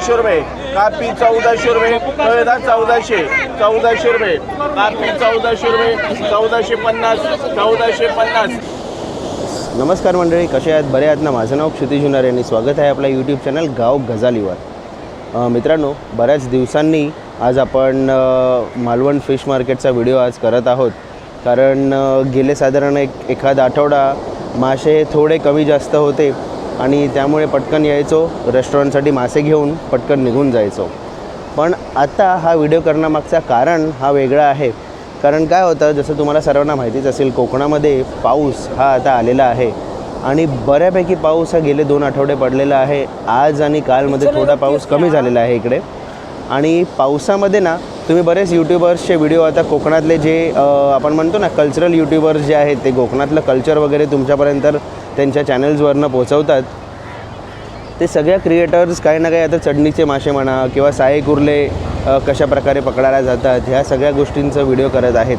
चौदाशे रुपये. कापी चौदाशे रुपये. कळदा चौदाशे. चौदाशे रुपये. कापी चौदाशे रुपये. चौदाशे पन्नास. चौदाशे पन्नास. नमस्कार मंडळी कसे आहेत? बरे आहेत ना? माझं नाव क्षितिज हुनारे आणि स्वागत आहे आपल्या यूट्यूब चॅनल गाव गजालीवर. मित्रांनो बऱ्याच दिवसांनी आज आपण मालवण फिश मार्केटचा व्हिडिओ आज करत आहोत. कारण गेले साधारण एक एखादा आठवडा मासे थोडे कमी जास्त होते. आणि त्यामुळे पटकन यायचो. रेस्टॉरंटसाठी मासे घेऊन पटकन निघून जायचो. पण आता हा व्हिडिओ करण्यामागचा कारण हा वेगळा आहे. कारण काय होतं जसं तुम्हाला सर्वांना माहितीच असेल कोकणामध्ये पाऊस हा आता आलेला आहे. आणि बऱ्यापैकी पाऊस हा गेले दोन आठवडे पडलेला आहे. आज आणि कालमध्ये थोडा पाऊस कमी झालेला आहे इकडे. आणि पावसामध्ये ना तुम्ही बरेच यूट्यूबर्सचे व्हिडिओ आता कोकणातले जे आपण म्हणतो ना कल्चरल यूट्यूबर्स जे आहेत ते कोकणातलं कल्चर वगैरे तुमच्यापर्यंत त्यांच्या चॅनल्सवरनं पोचवतात ते सगळ्या क्रिएटर्स काही ना काही आता चढणीचे मासे म्हणा किंवा साई कुर्ले कशा प्रकारे पकडायला जातात ह्या सगळ्या गोष्टींचं व्हिडिओ करत आहेत.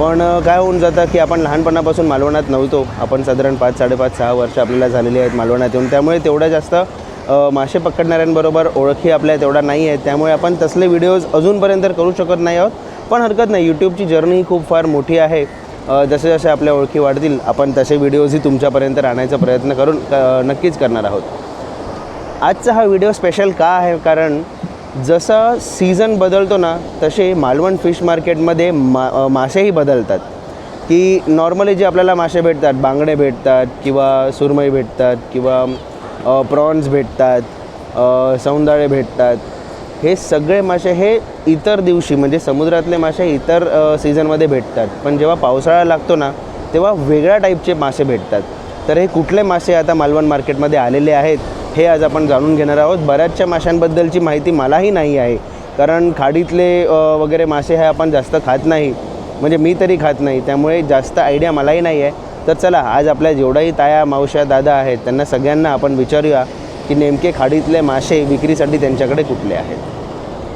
पण काय होऊन जातं की आपण लहानपणापासून मालवणात नव्हतो. आपण साधारण पाच साडेपाच सहा वर्ष आपल्याला झालेली आहेत मालवणात येऊन. त्यामुळे तेवढ्या जास्त मासे पकडणाऱ्यांबरोबर ओळखी आपल्या तेवढा नाही आहेत. त्यामुळे आपण तसले व्हिडिओज अजूनपर्यंत करू शकत नाही आहोत. पण हरकत नाही यूट्यूबची जर्नी खूप फार मोठी आहे. जसे जसे आपल्या ओळखी वाढतील आपण तसे व्हिडिओजही तुमच्यापर्यंत राहण्याचा प्रयत्न करून क- नक्कीच करणार आहोत. आजचा हा व्हिडिओ स्पेशल का आहे? कारण जसं सीझन बदलतो ना तसे मालवण फिश मार्केटमध्ये मा मासेही बदलतात. की नॉर्मली जे आपल्याला मासे भेटतात बांगडे भेटतात किंवा सुरमई भेटतात किंवा प्रॉन्स भेटतात सौंदाळे भेटतात. हे सगळे मासे हे इतर दिवशी म्हणजे समुद्रातले मासे इतर सीझनमध्ये भेटतात. पण जेव्हा पावसाळा लागतो ना तेव्हा वेगळ्या टाईपचे मासे भेटतात. तर हे कुठले मासे आता मालवण मार्केटमध्ये आलेले आहेत हे आज आपण जाणून घेणार आहोत. बऱ्याचशा माशांबद्दलची माहिती मलाही नाही आहे. कारण खाडीतले वगैरे मासे हे आपण जास्त खात नाही. म्हणजे मी तरी खात नाही. त्यामुळे जास्त आयडिया मलाही नाही आहे. तर चला आज आपल्या जेवढाही ताया मावश्या दादा आहेत त्यांना सगळ्यांना आपण विचारूया की नेमके खाडीतले मासे विक्रीसाठी त्यांच्याकडे कुठले आहेत.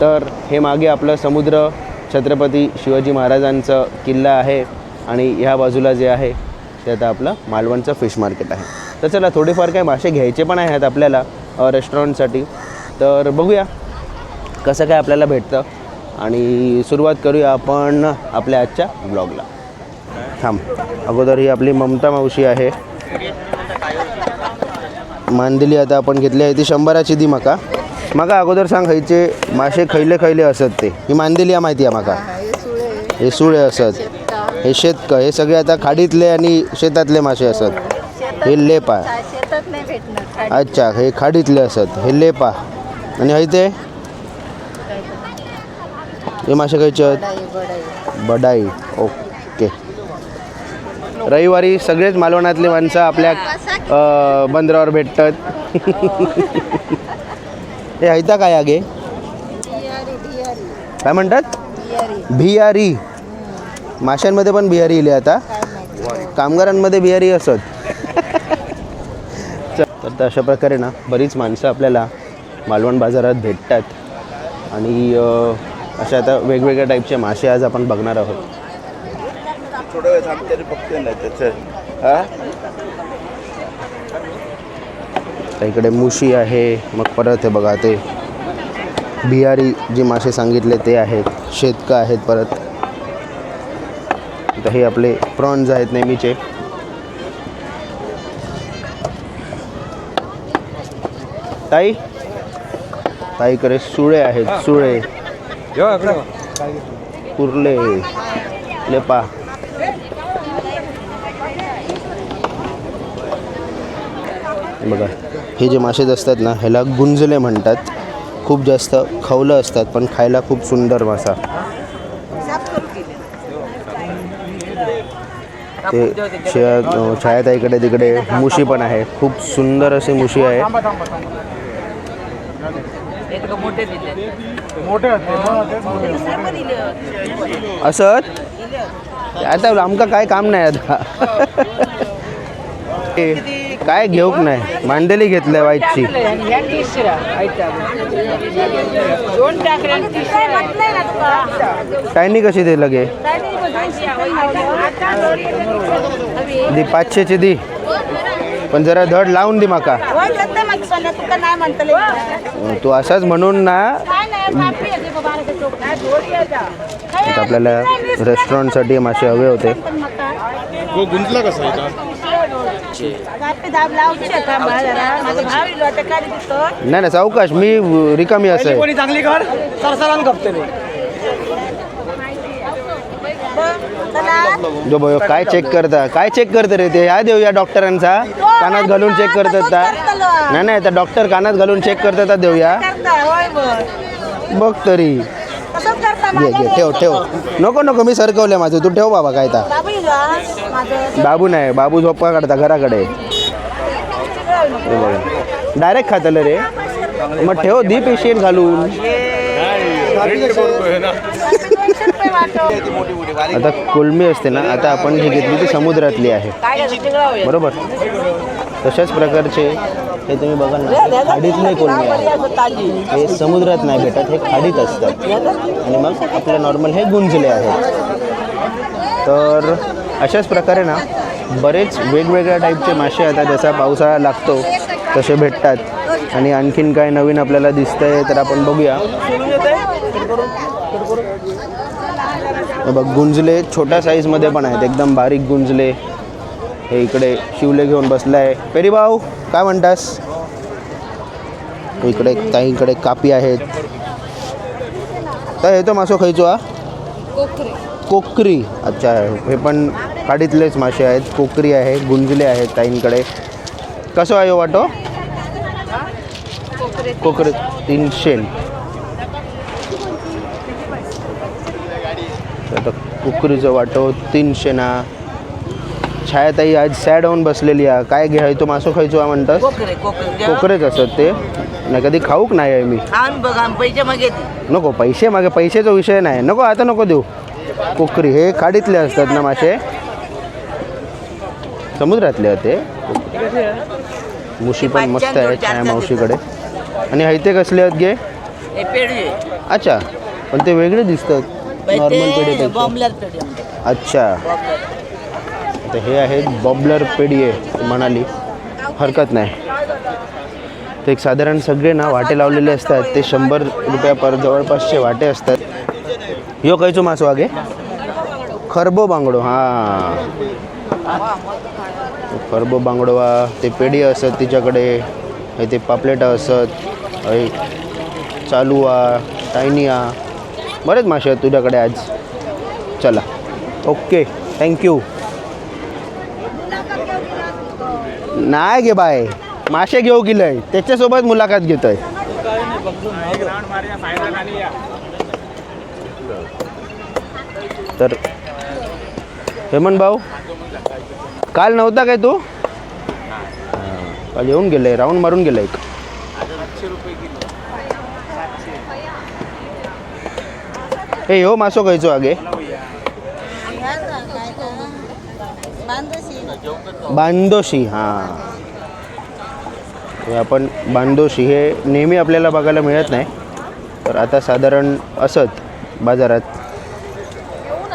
तर हे मागे आपलं समुद्र छत्रपती शिवाजी महाराजांचं किल्ला आहे आणि ह्या बाजूला जे आहे ते आता आपलं मालवणचं फिश मार्केट आहे. तर चला थोडेफार काय मासे घ्यायचे पण आहेत आपल्याला रेस्टॉरंटसाठी तर बघूया कसं काय आपल्याला भेटतं आणि सुरुवात करूया आपण आपल्या आजच्या ब्लॉगला थांब. अगोदर ही आपली ममता मावशी आहे. मांदिली आता आपण घेतली आहे. ती शंभराची दी मका. मका अगोदर सांग खायचे मासे खैले खैले असत ते. ही मांदिली आहे माहिती आहे माका. हे सुळे असत. हे शेतक हे सगळे आता खाडीतले आणि शेतातले मासे असत. हे लेप. आहे अच्छा हे खाडीतले असत. हे लेपा. आणि हय ते हे मासे खायचे आहेत? बडाई, बडाई. ओके. रविवारी सगळेच मालवणातले माणसं आपल्या बंदरावर भेटतात. हे हैता काय आगे? काय म्हणतात. बिहारी. माशांमध्ये पण बिहारी इले आता? कामगारांमध्ये बिहारी असत. तर तर अशा प्रकारे ना बरीच माणसं आपल्याला मालवण बाजारात भेटतात. आणि अशा आता वेगवेगळ्या टाईपचे मासे आज आपण बघणार आहोत. थोडं वेळ थांब तरी बघते ना त्याचं. हा? इकडे मुशी आहे मग परत हे बघा ते बिहारी जे मासे सांगितले ते आहेत शेतकं आहेत परत. तर हे आपले प्रॉन्स आहेत नेहमीचे. ताई? ताईकडे सुळे आहेत सुळे. कुर्ले लेपा. बघा हे जे मासेच असतात ना ह्याला गुंजले म्हणतात. खूप जास्त खवलं असतात पण खायला खूप सुंदर मासा. ते शिया छायाताईकडे तिकडे मुशी पण आहे. खूप सुंदर अशी मुशी आहे. असत? आता आमका काय काम नाही आता. ए, काय घेऊक नाही? मांडेली घेतलंय वाईटची. टायनी कशी दे लगे? दी पाचशेची दी. पण जरा धड लावून दी माका. माणसाला तुका नाही म्हणतले अ, तू असाच म्हणून ना आपल्याला रेस्टॉरंटसाठी मासे हवे होते. गुंतला कसा का नाही नाही सावकाश मी रिकामी असं आहे. चांगली कर सरसरान चला जो बयो काय चेक करता? काय चेक करतं रे ते? या देऊ या डॉक्टरांचा कानात घालून चेक करतात ता नाही नाही त्या डॉक्टर कानात घालून चेक करतात देऊया होय. बघ तरी. करता घे घे ठेव ठेव. नको नको मी सरकवलं माझं. तू ठेव बाबा काय ता. बाबू इलो. माझं बाबू नाही बाबू झोपा काढता घराकडे. डायरेक्ट खातलं रे. मग ठेव दी पेशंट घालून. आता कोलमी असते ना आता आपण जी घेतली ती समुद्रातली आहे. बरोबर? तशाच प्रकारचे हे तुम्ही बघाल ना नाही कोणी आहे. हे समुद्रात नाही भेटत हे खाडीत असतात आणि मग आपलं नॉर्मल हे गुंजले आहेत तर अशाच प्रकारे ना बरेच वेगवेगळ्या टाईपचे मासे आता जसा पावसाळा लागतो तसे भेटतात. आणि आणखीन काय नवीन आपल्याला दिसतंय तर आपण बघूया. बघ गुंजले छोट्या साईजमध्ये पण आहेत. एकदम बारीक गुंजले. हे इकडे शिवले घेऊन बसला आहे पेरी भाऊ काय म्हणतास? इकडे ताईकडे कापी आहेत. तर हे तो मासो खायचो हा? कोकरी. अच्छा हे पण खाडीतलेच मासे आहेत. कोकरी आहे गुंजले आहेत ताईंकडे. कसं आहे हो वाटो? कोकरी तीनशे. आता कुकरीचं वाटो तीनशे ना. छायाताई आज सॅड होऊन बसलेली आहे. काय घ्याय तो मासो खायचो म्हणतात कोकरे कोकरे. कोकरेच असत ते? नाही कधी खाऊक नाही आहे मी. खाऊन बघा पैसे मागे नको पैसे मागे पैशाचा विषय नाही. नको आता नको देऊ. कोकरी हे खाडीतले असतात ना मासे? समुद्रातले होते मुशी पण मस्त आहे छाया मावशीकडे. आणि हैते कसले आहेत गे? अच्छा पण ते वेगळे दिसतात. नॉर्मल पेढी अच्छा. तर हे आहेत बॉबलर पेढी आहे म्हणाली. हरकत नाही. ते एक साधारण सगळे ना वाटे लावलेले असतात ते शंभर रुपया पर जवळपासचे वाटे असतात. यो खायचो मासो वागे खरबो बांगडो हां. खरबो बांगडवा ते पेढी असत तिच्याकडे ते पापलेटा असत हे चालूआ टायनिया बरेच मासे आहेत तुझ्याकडे आज. चला. Okay thank you. नाही गे बाय. मासे घेऊ गेलंय. त्याच्यासोबत मुलाखत घेतोय. तर हेमंत भाऊ काल नव्हता काय तू? काल येऊन गेलाय राऊंड मारून गेलाय. हे हो मासो खायचो आगे. बांदोशी हां. हे आपण बांदोशी हे नेहमी आपल्याला बघायला मिळत नाही. तर आता साधारण असत बाजारात.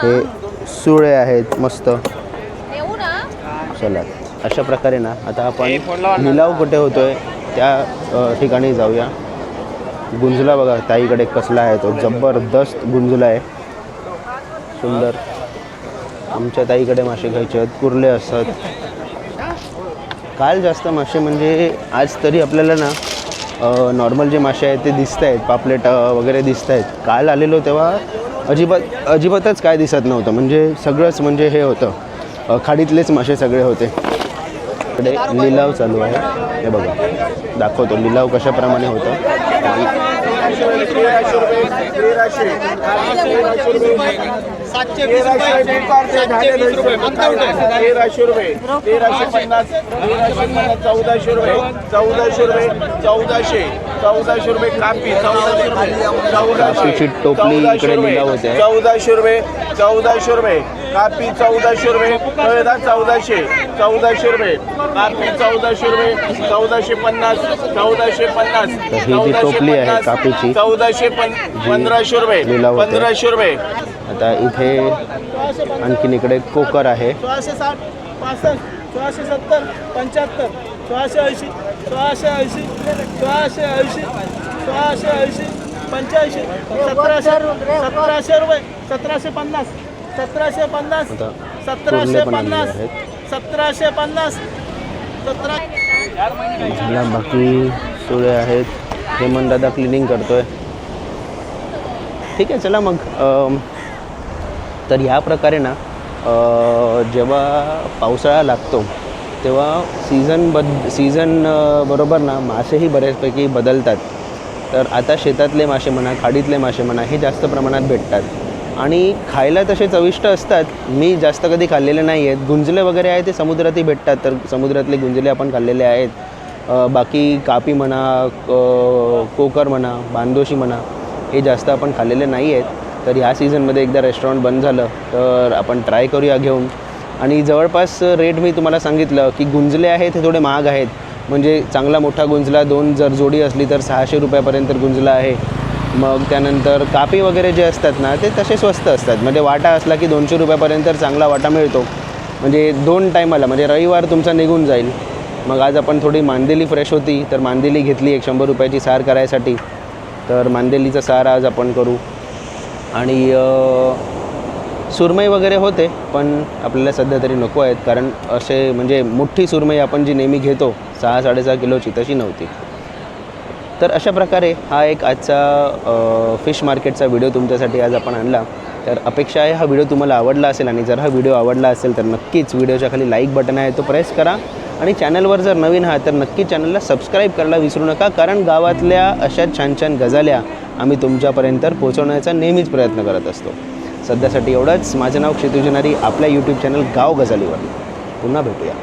हे सुळे आहेत मस्त. चला अशा प्रकारे ना आता आपण लिलाव कुठे होतोय त्या ठिकाणी जाऊया. गुंजला बघा ताईकडे कसला आहे तो. जबरदस्त गुंजला आहे. सुंदर. आमच्या ताईकडे मासे घ्यायचे आहेत कुर्ले असतात. काल जास्त मासे म्हणजे आज तरी आपल्याला ना नॉर्मल जे मासे आहेत ते दिसत आहेत पापलेट वगैरे दिसत आहेत. काल आलेलो तेव्हा अजिबात अजिबातच काय दिसत नव्हतं. म्हणजे सगळंच म्हणजे हे होतं. खाडीतलेच मासे सगळे होते. इकडे लिलाव चालू आहे. हे बघा. दाखवतो. लिलाव कशाप्रमाणे होतं. तेराशे रुपये. तेराशे तेराशे रुपये. तेराशे पन्नास तेराशे पन्नास चौदाशे रुपये. चौदाशे रुपये चौदाशे. चौदाशे रुपये कापी चौदाशे रुपये. चौदाशे कापीची टोपली इकडे लिलाव होते. चौदाशे रुपये चौदाशे रुपये. कापी चौदाशे रुपये. कळदा चौदाशे चौदाशे रुपये. कापी चौदाशे रुपये. चौदाशे पन्नास चौदाशे पन्नास तर ही जी टोपली आहे कापीची, चौदाशे पन पंधराशे रुपये लिलाव होते. पंधराशे रुपये. आता इथे आणखीन इकडे कोकर आहे. सोळाशे साठ पासष्ट सोळाशे सत्तर पंच्याहत्तर. सोळाशे ऐंशी सोळाशे ऐंशी सोळाशे ऐंशी सोळाशे ऐंशी पंच्याऐंशी सतराशे सतराशे रुपये सतराशे पन्नास सतराशे पन्नास सतराशे पन्नास. सतराशे पन्नास सतरा झाला बाकी सुळे आहेत. हेमंत दादा क्लिनिंग करतोय. ठीक आहे चला मग. तर ह्या प्रकारे ना जेव्हा पावसाळा लागतो तेव्हा सीझन बद सीझन बरोबर ना मासेही बऱ्याचपैकी बदलतात. तर आता शेतातले मासे म्हणा खाडीतले मासे म्हणा हे जास्त प्रमाणात भेटतात. आणि खायला तसे चविष्ट असतात. मी जास्त कधी खाल्लेले नाही आहेत. गुंजले वगैरे आहे ते समुद्रातही भेटतात तर समुद्रातले गुंजले आपण खाल्लेले आहेत. बाकी कापी म्हणा क- कोकर म्हणा बांदोशी म्हणा हे जास्त आपण खाल्लेले नाही आहेत. तर ह्या सीझनमध्ये एकदा रेस्टॉरंट बंद झालं तर आपण ट्राय करूया घेऊन. आणि जवळपास रेट मी तुम्हाला सांगितलं की गुंजले आहेत हे थोडे महाग आहेत. म्हणजे चांगला मोठा गुंजला दोन जर जोडी असली तर सहाशे रुपयापर्यंत गुंजला आहे. मग त्यानंतर कापी वगैरे जे असतात ना ते तसे स्वस्त असतात. म्हणजे वाटा असला की दोनशे रुपयापर्यंत चांगला वाटा मिळतो. म्हणजे दोन टायमाला म्हणजे रविवार तुमचा निघून जाईल. मग आज आपण थोडी मांदेली फ्रेश होती तर मांदेली घेतली एक शंभर रुपयाची सार करायसाठी. तर मांदेलीचा सार आज आपण करू. आणि सुरमई वगैरे होते पण आपल्याला सध्या तरी नको आहेत. कारण असे म्हणजे मोठी सुरमई आपण जी नेहमी घेतो सहा साडेसहा किलोची तशी नव्हती. तर अशा प्रकारे हा एक आजचा फिश मार्केटचा व्हिडिओ तुमच्यासाठी आज आपण आणला. तर अपेक्षा आहे हा व्हिडिओ तुम्हाला आवडला असेल आणि जर हा व्हिडिओ आवडला असेल तर नक्कीच व्हिडिओच्या खाली लाईक बटन आहे तो प्रेस करा. आणि चॅनलवर जर नवीन आहात तर नक्की चॅनलला सबस्क्राईब करायला विसरू नका कारण गावातल्या अशा छान छान गजाल्या आम्ही तुमच्यापर्यंत पोहोचवण्याचा नेहमीच प्रयत्न करत असतो. सध्यासाठी एवढंच. माझं नाव क्षितिजनारी. आपल्या यूट्यूब चॅनल गाव गजालीवर पुन्हा भेटूया.